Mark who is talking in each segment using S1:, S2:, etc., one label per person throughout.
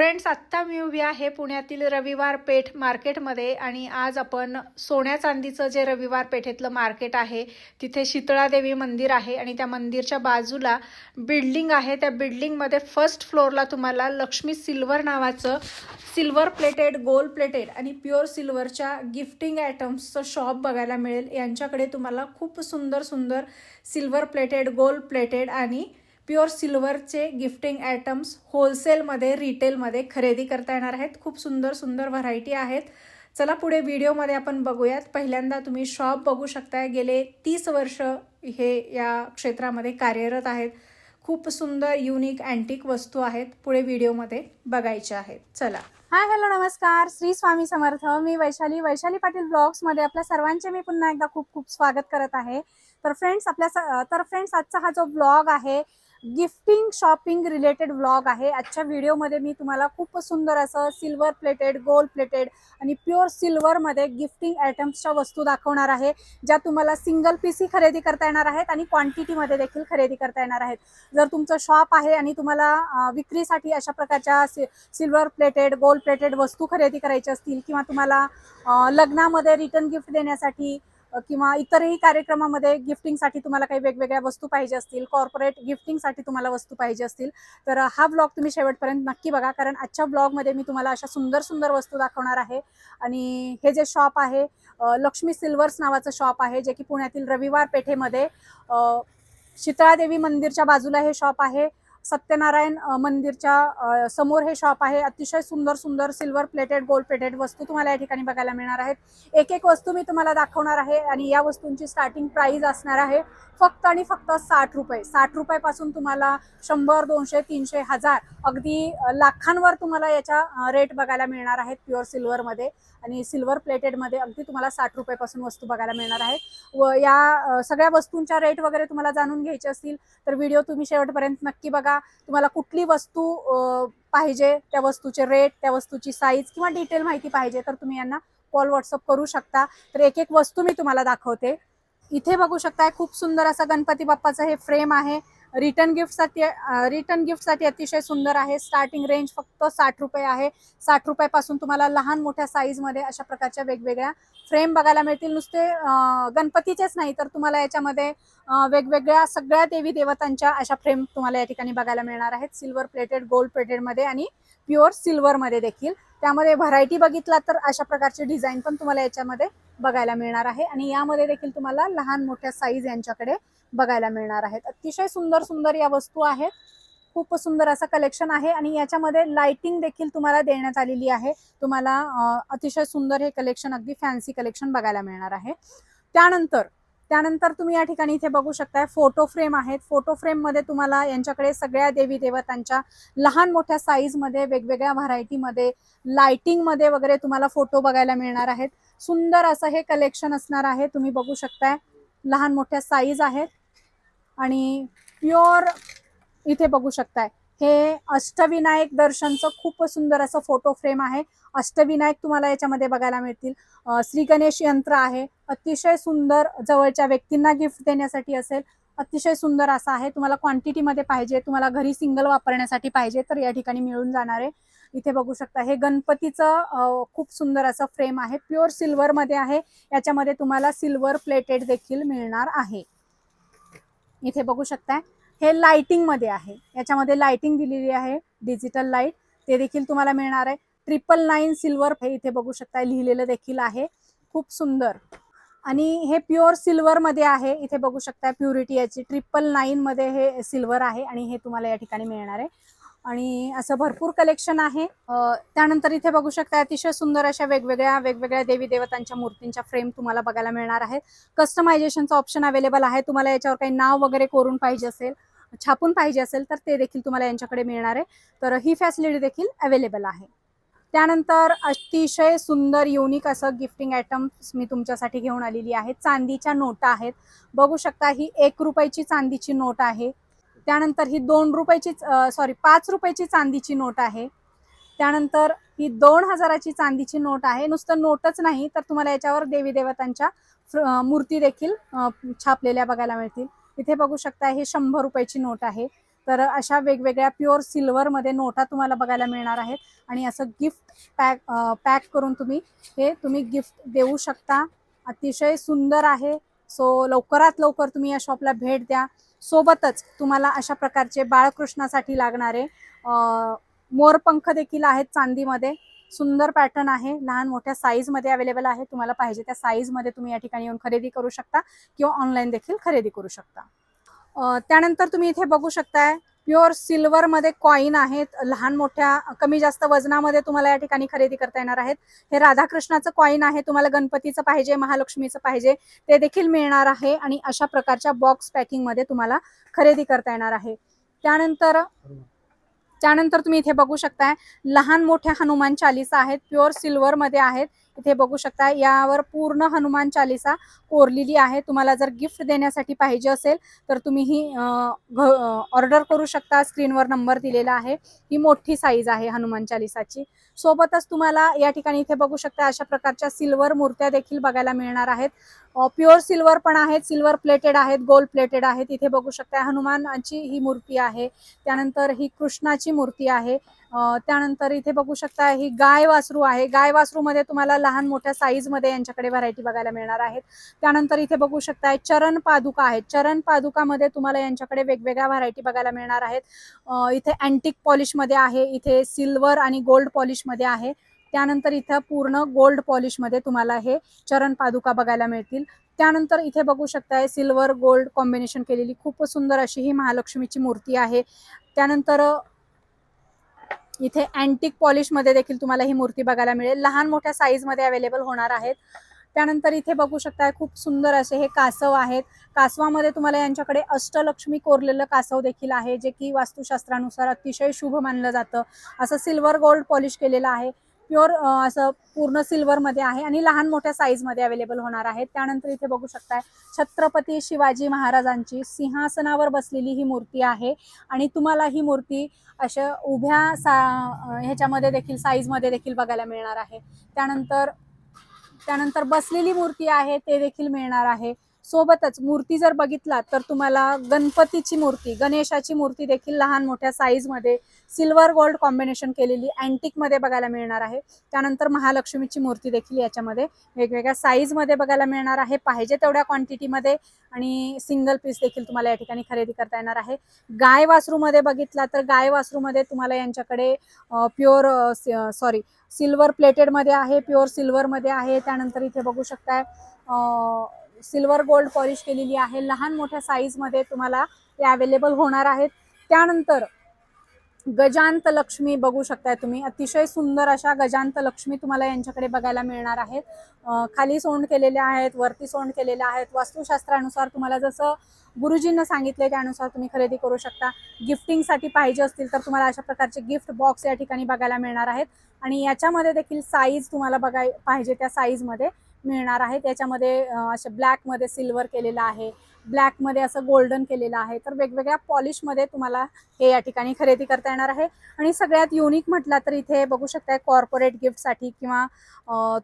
S1: Friends आत्ता मी उभी आहे पुण्यातील रविवार पेठ मार्केटमध्ये आणि आज आपण सोन्या चांदीचं जे रविवार पेठेतलं मार्केट आहे तिथे शीतळादेवी मंदिर आहे आणि त्या मंदिरच्या बाजूला बिल्डिंग आहे. त्या बिल्डिंगमध्ये फर्स्ट फ्लोअरला तुम्हाला लक्ष्मी सिल्वर नावाचं सिल्वर प्लेटेड गोल्ड प्लेटेड आणि प्युअर सिल्वरच्या गिफ्टिंग आयटम्सचं शॉप बघायला मिळेल. यांच्याकडे तुम्हाला खूप सुंदर सुंदर सिल्वर प्लेटेड गोल्ड प्लेटेड आणि प्युअर सिल्वरचे गिफ्टिंग आयटम्स होलसेलमध्ये रिटेलमध्ये खरेदी करता येणार आहेत. खूप सुंदर सुंदर व्हरायटी आहेत. चला पुढे व्हिडिओमध्ये आपण बघूयात. पहिल्यांदा तुम्ही शॉप बघू शकताय. गेले तीस वर्ष हे या क्षेत्रामध्ये कार्यरत आहेत. खूप सुंदर युनिक अँटिक वस्तू आहेत. पुढे व्हिडिओमध्ये बघायच्या आहेत. चला.
S2: हाय हॅलो नमस्कार. श्री स्वामी समर्थ. मी वैशाली. वैशाली पाटील ब्लॉग्समध्ये आपल्या सर्वांचे मी पुन्हा एकदा खूप खूप स्वागत करत आहे. तर फ्रेंड्स आपल्या स- तर फ्रेंड्स आजचा हा जो ब्लॉग आहे गिफ्टिंग शॉपिंग रिलेटेड व्लॉग आहे. आजच्या व्हिडिओमध्ये मी तुम्हाला खूप सुंदर असं सिल्वर प्लेटेड गोल्ड प्लेटेड आणि प्युअर सिल्वरमध्ये गिफ्टिंग आयटम्सच्या वस्तू दाखवणार आहे ज्या तुम्हाला सिंगल पीसही खरेदी करता येणार आहेत आणि क्वांटिटीमध्ये देखील खरेदी करता येणार आहेत. जर तुमचं शॉप आहे आणि तुम्हाला विक्रीसाठी अशा प्रकारच्या सि सिल्वर प्लेटेड गोल्ड प्लेटेड वस्तू खरेदी करायची असतील किंवा तुम्हाला लग्नामध्ये रिटर्न गिफ्ट देण्यासाठी किंवा इतरही कार्यक्रमामध्ये गिफ्टिंगसाठी तुम्हाला काही वेगवेगळ्या वस्तू पाहिजे असतील कॉर्पोरेट गिफ्टिंगसाठी तुम्हाला वस्तू पाहिजे असतील तर हा ब्लॉग तुम्ही शेवटपर्यंत नक्की बघा कारण आजच्या ब्लॉगमध्ये मी तुम्हाला अशा सुंदर सुंदर वस्तू दाखवणार आहे. आणि हे जे शॉप आहे लक्ष्मी सिल्वर्स नावाचं शॉप आहे जे की पुण्यातील रविवार पेठेमध्ये शीतळादेवी मंदिरच्या बाजूला हे शॉप आहे. सत्यनारायण मंदिरच्या समोर हे शॉप आहे. अतिशय सुंदर सुंदर सिल्वर प्लेटेड गोल्ड प्लेटेड वस्तू तुम्हाला या ठिकाणी बघायला मिळणार आहेत. एक एक वस्तू मी तुम्हाला दाखवणार आहे आणि या वस्तूंची स्टार्टिंग प्राइस असणार आहे फक्त आणि फक्त साठ रुपये. साठ रुपयापासून तुम्हाला शंभर दोनशे तीनशे हजार अगदी लाखांवर तुम्हाला याच्या रेट बघायला मिळणार आहेत प्युअर सिल्वरमध्ये आणि सिल्वर प्लेटेडमध्ये अगदी तुम्हाला साठ रुपयापासून वस्तू बघायला मिळणार आहेत. व या सगळ्या वस्तूंच्या रेट वगैरे तुम्हाला जाणून घ्यायचे असतील तर व्हिडिओ तुम्ही शेवटपर्यंत नक्की बघा. तुम्हाला कुठली वस्तू पाहिजे त्या वस्तूचे रेट त्या वस्तूची साईज किंवा डिटेल माहिती पाहिजे तर तुम्ही यांना कॉल व्हॉट्सअप करू शकता. तर एक एक वस्तू मी तुम्हाला दाखवते. इथे बघू शकताय खूप सुंदर असा गणपती बाप्पाचं हे फ्रेम आहे. रिटर्न गिफ्टसाठी रिटर्न गिफ्टसाठी अतिशय सुंदर आहे. स्टार्टिंग रेंज फक्त साठ रुपये आहे. साठ रुपयापासून तुम्हाला लहान मोठ्या साईजमध्ये अशा प्रकारच्या वेगवेगळ्या फ्रेम बघायला मिळतील. नुसते गणपतीचेच नाही तर तुम्हाला याच्यामध्ये वेगवेगळ्या सगळ्या देवी देवतांच्या अशा फ्रेम तुम्हाला या ठिकाणी बघायला मिळणार आहेत. सिल्वर प्लेटेड गोल्ड प्लेटेडमध्ये आणि प्युअर सिल्वरमध्ये देखील. त्यामध्ये व्हरायटी बघितला तर अशा प्रकारचे डिझाईन पण तुम्हाला याच्यामध्ये बघायला मिळणार आहे. आणि यामध्ये देखील तुम्हाला लहान मोठ्या साईज यांच्याकडे बघायला मिळणार आहेत. अतिशय सुंदर सुंदर या वस्तू आहेत. खूप सुंदर असं कलेक्शन आहे आणि याच्यामध्ये लाइटिंग देखील तुम्हाला देण्यात आलेली आहे. तुम्हाला अतिशय सुंदर हे कलेक्शन अगदी फॅन्सी कलेक्शन बघायला मिळणार आहे. त्यानंतर त्यानंतर तुम्ही या ठिकाणी इथे बघू शकताय फोटो फ्रेम आहेत. फोटो फ्रेममध्ये तुम्हाला यांच्याकडे सगळ्या देवी देवतांच्या लहान मोठ्या साईजमध्ये वेगवेगळ्या व्हरायटीमध्ये लाइटिंगमध्ये वगैरे तुम्हाला फोटो बघायला मिळणार आहेत. सुंदर असं हे कलेक्शन असणार आहे. तुम्ही बघू शकताय लहान मोठ्या साईज आहेत. आणि प्युअर इथे बघू शकताय. हे अष्टविनायक दर्शनचं खूप सुंदर असं फोटो फ्रेम आहे. अष्टविनायक तुम्हाला याच्यामध्ये बघायला मिळतील. श्री गणेश यंत्र आहे. अतिशय सुंदर जवळच्या व्यक्तींना गिफ्ट देण्यासाठी असेल. अतिशय सुंदर असा आहे. तुम्हाला क्वांटिटीमध्ये पाहिजे. तुम्हाला घरी सिंगल वापरण्यासाठी पाहिजे तर या ठिकाणी मिळून जाणार आहे. इथे बघू शकता हे गणपतीचं खूप सुंदर असं फ्रेम आहे. प्युअर सिल्वरमध्ये आहे. याच्यामध्ये तुम्हाला सिल्वर प्लेटेड देखील मिळणार आहे. इथे बघू शकताय. हे लाइटिंगमध्ये आहे. याच्यामध्ये लाइटिंग दिलेली आहे. डिजिटल लाइट ते देखील तुम्हाला मिळणार आहे. ट्रिपल नाईन सिल्वर हे इथे बघू शकताय लिहिलेलं देखील आहे. खूप सुंदर. आणि हे प्युअर सिल्वर मध्ये आहे. इथे बघू शकताय प्युरिटी याची. ट्रिपल नाईन मध्ये हे सिल्वर आहे आणि हे तुम्हाला या ठिकाणी मिळणार आहे. आणि असं भरपूर कलेक्शन आहे. त्यानंतर इथे बघू शकता अतिशय सुंदर अशा वेगवेगळ्या वेगवेगळ्या देवी देवतांच्या मूर्तींच्या फ्रेम तुम्हाला बघायला मिळणार आहेत. कस्टमायझेशनचं ऑप्शन अवेलेबल आहे. तुम्हाला याच्यावर काही नाव वगैरे करून पाहिजे असेल छापून पाहिजे असेल तर ते देखील तुम्हाला यांच्याकडे मिळणार आहे. तर ही फॅसिलिटी देखील अवेलेबल आहे. त्यानंतर अतिशय सुंदर युनिक असं गिफ्टिंग आयटम्स मी तुमच्यासाठी घेऊन आलेली आहे. चांदीच्या नोटा आहेत. बघू शकता ही एक रुपयाची चांदीची नोट आहे. त्यानंतर ही दोन रुपयाची सॉरी पाच रुपयाची चांदीची नोट आहे. त्यानंतर ही दोन हजाराची चांदीची नोट आहे. नुसतं नोटच नाही तर तुम्हाला याच्यावर देवी देवतांच्या मूर्ती देखील छापलेल्या बघायला मिळतील. इथे बघू शकता ही शंभर रुपयाची नोट आहे. तर अशा वेगवेगळ्या प्युअर सिल्वरमध्ये नोटा तुम्हाला बघायला मिळणार आहेत. आणि असं गिफ्ट पॅक पॅक करून तुम्ही हे तुम्ही गिफ्ट देऊ शकता. अतिशय सुंदर आहे. सो लवकरात लवकर तुम्ही या शॉपला भेट द्या. सोबतच तुम्हाला अशा प्रकारचे बाळकृष्णासाठी लागणारे मोरपंख देखील आहेत चांदीमध्ये. सुंदर पॅटर्न आहे. लहान मोठ्या साईजमध्ये अवेलेबल आहे. तुम्हाला पाहिजे त्या साईजमध्ये तुम्ही या ठिकाणी येऊन खरेदी करू शकता किंवा ऑनलाईन देखील खरेदी करू शकता. त्यानंतर तुम्ही इथे बघू शकताय प्युअर सिल्वरमध्ये कॉईन आहेत लहान मोठ्या कमी जास्त वजनामध्ये तुम्हाला या ठिकाणी खरेदी करता येणार आहेत. हे राधाकृष्णाचं कॉईन आहे तुम्हाला गणपतीचं पाहिजे महालक्ष्मीचं पाहिजे ते देखील मिळणार आहे आणि अशा प्रकारच्या बॉक्स पॅकिंगमध्ये तुम्हाला खरेदी करता येणार आहे. त्यानंतर त्यानंतर तुम्ही इथे बघू शकताय लहान मोठ्या हनुमान चालिसा आहेत प्युअर सिल्वरमध्ये आहेत इथे बघू शकता यावर पूर्ण हनुमान चालिसा कोरलेली आहे. तुम्हाला जर गिफ्ट देण्यासाठी पाहिजे असेल तर तुम्ही ही ऑर्डर करू शकता. स्क्रीनवर नंबर दिलेला आहे. ही मोठी साईज आहे हनुमान चालिसाची. सोबतच तुम्हाला या ठिकाणी इथे बघू शकता अशा प्रकारच्या सिल्वर मूर्त्या देखील बघायला मिळणार आहेत. प्युअर सिल्वर पण आहेत सिल्वर प्लेटेड आहेत गोल्ड प्लेटेड आहेत. इथे बघू शकता हनुमानाची ही मूर्ती आहे त्यानंतर ही कृष्णाची मूर्ती आहे त्यानंतर इथे बघू शकता ही गाय वासरू आहे. गाय वासरू मध्ये तुम्हाला लहान मोठ्या साईजमध्ये यांच्याकडे व्हरायटी बघायला मिळणार आहेत. त्यानंतर इथे बघू शकताय चरण पादुका आहेत. चरण पादुकामध्ये तुम्हाला यांच्याकडे वेगवेगळ्या व्हरायटी बघायला मिळणार आहेत. इथे अँटिक पॉलिशमध्ये आहे. इथे सिल्वर आणि गोल्ड पॉलिश पॉलिशमध्ये आहे. त्यानंतर इथं पूर्ण गोल्ड पॉलिशमध्ये तुम्हाला हे चरण पादुका बघायला मिळतील. त्यानंतर इथे बघू शकताय सिल्वर गोल्ड कॉम्बिनेशन केलेली खूप सुंदर अशी ही महालक्ष्मीची मूर्ती आहे. त्यानंतर इथे अँटिक पॉलिशमध्ये देखील तुम्हाला ही मूर्ती बघायला मिळेल. लहान मोठ्या साईजमध्ये अवेलेबल होणार आहेत. त्यानंतर इथे बघू शकताय खूप सुंदर असे हे कासव आहेत. कासवामध्ये तुम्हाला यांच्याकडे अष्टलक्ष्मी कोरलेलं कासव देखील आहे जे की वास्तुशास्त्रानुसार अतिशय शुभ मानलं जातं. असं सिल्वर गोल्ड पॉलिश केलेलं आहे. प्युअर असं पूर्ण सिल्वरमध्ये आहे आणि लहान मोठ्या साईजमध्ये अवेलेबल होणार आहेत त्यानंतर इथे बघू शकताय छत्रपती शिवाजी महाराजांची सिंहासनावर बसलेली ही मूर्ती आहे आणि तुम्हाला ही मूर्ती अशा उभ्या सा ह्याच्यामध्ये देखील साईजमध्ये देखील बघायला मिळणार आहे. त्यानंतर त्यानंतर बसलेली मूर्ती आहे ते देखील मिळणार आहे. सोबतच मूर्ती जर बघितला तर तुम्हाला गणपतीची मूर्ती गणेशाची मूर्ती देखील लहान मोठ्या साईजमध्ये सिल्वर गोल्ड कॉम्बिनेशन केलेली अँटिकमध्ये बघायला मिळणार आहे. त्यानंतर महालक्ष्मीची मूर्ती देखील याच्यामध्ये वेगवेगळ्या साईजमध्ये बघायला मिळणार आहे. पाहिजे तेवढ्या क्वांटिटीमध्ये आणि सिंगल पीस देखील तुम्हाला या ठिकाणी खरेदी करता येणार आहे. गाय वासरूमध्ये बघितला तर गाय वासरूमध्ये तुम्हाला यांच्याकडे प्युअर सॉरी सिल्वर प्लेटेडमध्ये आहे प्युअर सिल्वरमध्ये आहे. त्यानंतर इथे बघू शकताय सिल्वर गोल्ड पॉलिश केलेली आहे. लहान मोठ्या साईजमध्ये तुम्हाला ते अवेलेबल होणार आहेत. त्यानंतर गजांत लक्ष्मी बघू शकताय तुम्ही. अतिशय सुंदर अशा गजांत लक्ष्मी तुम्हाला यांच्याकडे बघायला मिळणार आहेत. खाली सोंड केलेल्या आहेत वरती सोंड केलेल्या आहेत. वास्तुशास्त्रानुसार तुम्हाला जसं गुरुजींना सांगितले त्यानुसार तुम्ही खरेदी करू शकता. गिफ्टिंगसाठी पाहिजे असतील तर तुम्हाला अशा प्रकारचे गिफ्ट बॉक्स या ठिकाणी बघायला मिळणार आहेत. आणि याच्यामध्ये देखील साईज तुम्हाला बघाय पाहिजे त्या साईजमध्ये मिळणार आहे. त्याच्यामध्ये असे ब्लॅकमध्ये सिल्वर केलेलं आहे. ब्लॅकमध्ये असं गोल्डन केलेलं आहे. तर वेगवेगळ्या पॉलिशमध्ये तुम्हाला हे या ठिकाणी खरेदी करता येणार आहे. आणि सगळ्यात युनिक म्हटला तर इथे बघू शकताय कॉर्पोरेट गिफ्टसाठी किंवा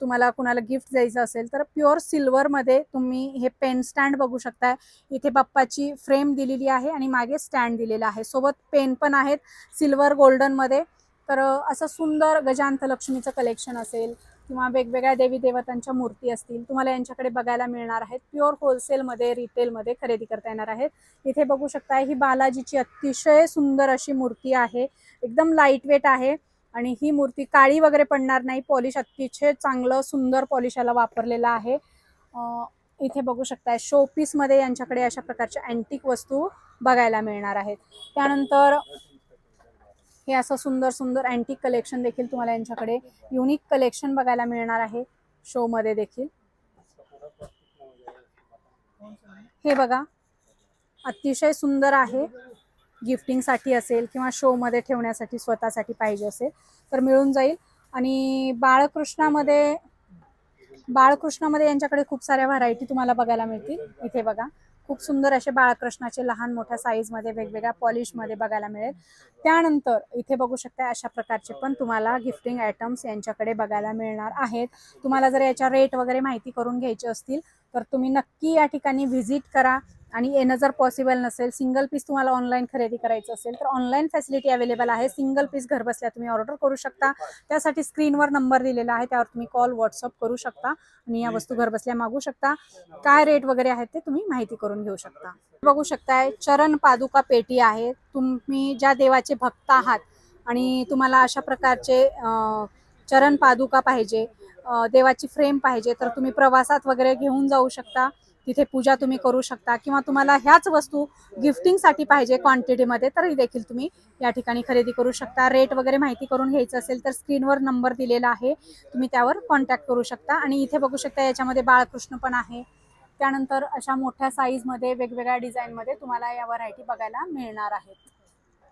S2: तुम्हाला कुणाला गिफ्ट द्यायचं असेल तर प्युअर सिल्वरमध्ये तुम्ही हे पेन स्टँड बघू शकताय. इथे बाप्पाची फ्रेम दिलेली आहे आणि मागे स्टँड दिलेला आहे. सोबत पेन पण आहेत. सिल्वर गोल्डनमध्ये तर असं सुंदर गजांत लक्ष्मीचं कलेक्शन असेल. किंवा वेगवेगळ्या देवी देवतांच्या मूर्ती असतील तुम्हाला यांच्याकडे बघायला मिळणार आहेत. प्युअर होलसेलमध्ये रिटेलमध्ये खरेदी करता येणार आहेत. इथे बघू शकता ही बालाजीची अतिशय सुंदर अशी मूर्ती आहे. एकदम लाइट वेट आहे आणि ही मूर्ती काळी वगैरे पडणार नाही. पॉलिश अतिशय चांगलं सुंदर पॉलिश याला वापरलेलं आहे. इथे बघू शकताय शोपीसमध्ये यांच्याकडे अशा प्रकारच्या अँटिक वस्तू बघायला मिळणार आहेत. त्यानंतर हे असं सुंदर सुंदर अँटिक कलेक्शन देखील तुम्हाला यांच्याकडे युनिक कलेक्शन बघायला मिळणार आहे. शो मध्ये देखील. हे बघा. अतिशय सुंदर आहे. गिफ्टिंगसाठी असेल किंवा शोमध्ये ठेवण्यासाठी स्वतःसाठी पाहिजे असेल तर मिळून जाईल. आणि बाळकृष्णामध्ये बाळकृष्णामध्ये यांच्याकडे खूप साऱ्या व्हरायटी तुम्हाला बघायला मिळतील. इथे बघा. खूप सुंदर असे बाळकृष्णाचे लहान मोठ्या साईजमध्ये वेगवेगळ्या पॉलिशमध्ये बघायला मिळेल. त्यानंतर इथे बघू शकता अशा प्रकारचे पण तुम्हाला गिफ्टिंग आयटम्स यांच्याकडे बघायला मिळणार आहेत. तुम्हाला जर याच्या रेट वगैरे माहिती करून घ्यायची असतील तर तुम्ही नक्की या ठिकाणी व्हिजिट करा. आणि येणं जर पॉसिबल नसेल सिंगल पीस तुम्हाला ऑनलाईन खरेदी करायचं असेल तर ऑनलाईन फॅसिलिटी अवेलेबल आहे. सिंगल पीस घरबसल्या तुम्ही ऑर्डर करू शकता. त्यासाठी स्क्रीनवर नंबर दिलेला आहे त्यावर तुम्ही कॉल व्हॉट्सअप करू शकता आणि या वस्तू घरबसल्या मागू शकता. काय रेट वगैरे आहेत ते तुम्ही माहिती करून घेऊ शकता. बघू शकताय चरण पादुका पेटी आहे. तुम्ही ज्या देवाचे भक्त आहात आणि तुम्हाला अशा प्रकारचे चरण पादुका पाहिजे देवाची फ्रेम पाहिजे तर तुम्ही प्रवासात वगैरे घेऊन जाऊ शकता. तिथे पूजा तुम्ही करू शकता किंवा तुम्हाला ह्याच वस्तू गिफ्टिंगसाठी पाहिजे क्वांटिटीमध्ये तरी देखील तुम्ही या ठिकाणी खरेदी करू शकता. रेट वगैरे माहिती करून घ्यायचं असेल तर स्क्रीनवर नंबर दिलेला आहे. तुम्ही त्यावर कॉन्टॅक्ट करू शकता. आणि इथे बघू शकता याच्यामध्ये बाळकृष्ण पण आहे. त्यानंतर अशा मोठ्या साईजमध्ये वेगवेगळ्या डिझाईनमध्ये तुम्हाला या व्हरायटी बघायला मिळणार आहेत.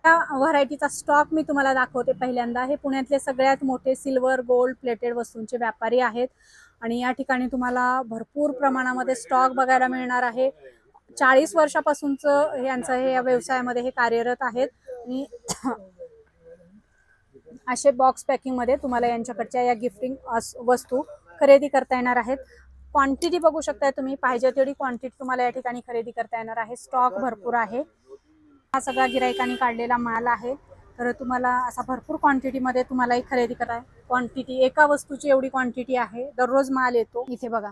S2: त्या व्हरायटीचा स्टॉक मी तुम्हाला दाखवते पहिल्यांदा. हे पुण्यातले सगळ्यात मोठे सिल्वर गोल्ड प्लेटेड वस्तूंचे व्यापारी आहेत. आणि या ठिकाणी तुम्हाला भरपूर प्रमाणामध्ये स्टॉक बघायला मिळणार आहे. चाळीस वर्षापासूनचं यांचं हे या व्यवसायामध्ये हे कार्यरत आहेत. आणि असे बॉक्स पॅकिंगमध्ये तुम्हाला यांच्याकडच्या या गिफ्टिंग वस्तू खरेदी करता येणार आहेत. क्वांटिटी बघू शकताय तुम्ही. पाहिजे तेवढी क्वांटिटी तुम्हाला या ठिकाणी खरेदी करता येणार आहे. स्टॉक भरपूर आहे. हा सगळा गिरायकांनी काढलेला माल आहे. तर तुम्हाला असा भरपूर क्वांटिटीमध्ये तुम्हालाही खरेदी करा क्वांटिटी एका वस्तूची एवढी क्वांटिटी आहे. दररोज माल येतो. इथे बघा.